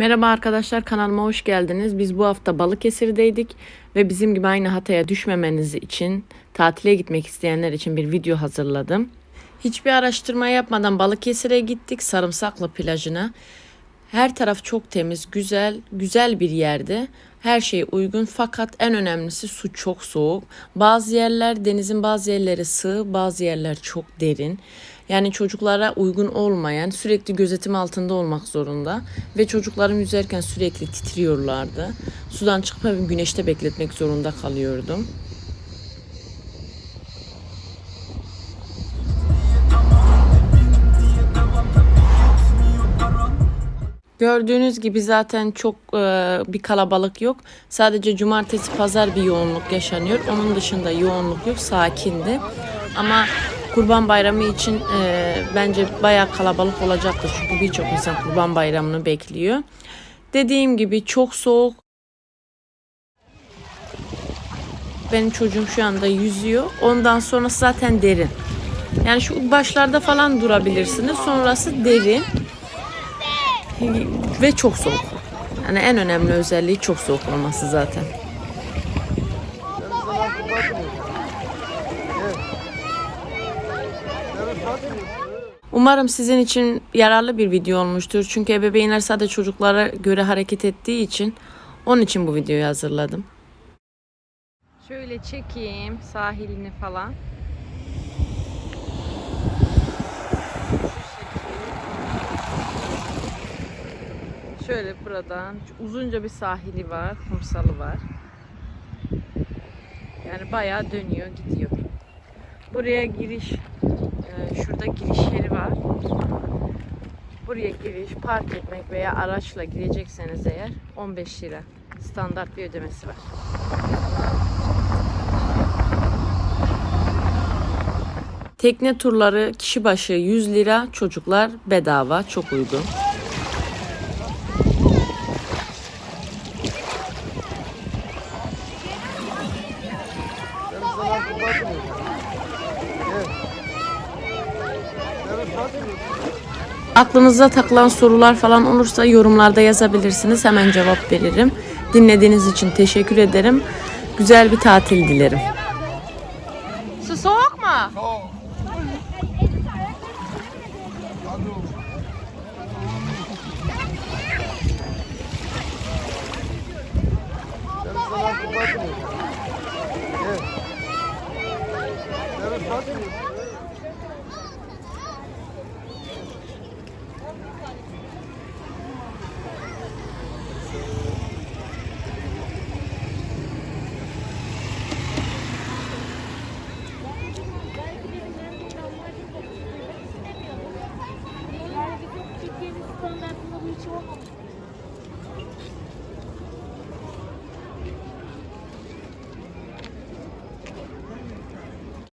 Merhaba arkadaşlar kanalıma hoş geldiniz. Biz bu hafta Balıkesir'deydik ve bizim gibi aynı hataya düşmemeniz için tatile gitmek isteyenler için bir video hazırladım. Hiçbir araştırma yapmadan Balıkesir'e gittik Sarımsaklı plajına. Her taraf çok temiz, güzel, güzel bir yerde. Her şey uygun fakat en önemlisi su çok soğuk. Bazı yerler denizin bazı yerleri sığ, bazı yerler çok derin. Yani çocuklara uygun olmayan, sürekli gözetim altında olmak zorunda ve çocuklarım yüzerken sürekli titriyorlardı. Sudan çıkıp hep güneşte bekletmek zorunda kalıyordum. Gördüğünüz gibi zaten çok e, bir kalabalık yok. Sadece cumartesi pazar bir yoğunluk yaşanıyor. Onun dışında yoğunluk yok. Sakindi. Ama Kurban Bayramı için e, bence bayağı kalabalık olacaktır. Çünkü birçok insan Kurban Bayramı'nı bekliyor. Dediğim gibi çok soğuk. Benim çocuğum şu anda yüzüyor. Ondan sonrası zaten derin. Yani şu başlarda falan durabilirsiniz. Sonrası derin ve çok soğuk. Yani en önemli özelliği çok soğuk olması zaten. Umarım sizin için yararlı bir video olmuştur. Çünkü ebeveynler sadece çocuklara göre hareket ettiği için onun için bu videoyu hazırladım. Şöyle çekeyim sahilini falan. Şöyle buradan uzunca bir sahili var, kumsalı var. Yani bayağı dönüyor, gidiyor. Buraya giriş, e, şurada giriş yeri var. Buraya giriş, park etmek veya araçla girecekseniz eğer 15 lira standart bir ödemesi var. Tekne turları kişi başı 100 lira, çocuklar bedava, çok uygun. Aklınıza takılan sorular falan olursa yorumlarda yazabilirsiniz. Hemen cevap veririm. Dinlediğiniz için teşekkür ederim. Güzel bir tatil dilerim. Su soğuk mu? Türkiye'nin 说梦话。